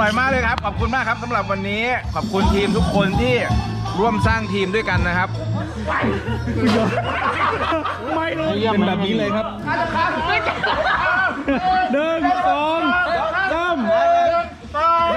ร่อยมากเลยครับ ขอบคุณมากครับสำหรับวันนี้ ขอบคุณทีมทุกคนที่ร่วมสร้างทีมด้วยกันนะครับ ไม่เลยเป็นแบบนี้เลยครับหนึ่งสองสามเอ้ยเอ้ย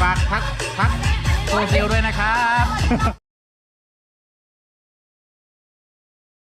ฝากพักพักโซเชียลด้วยนะครับ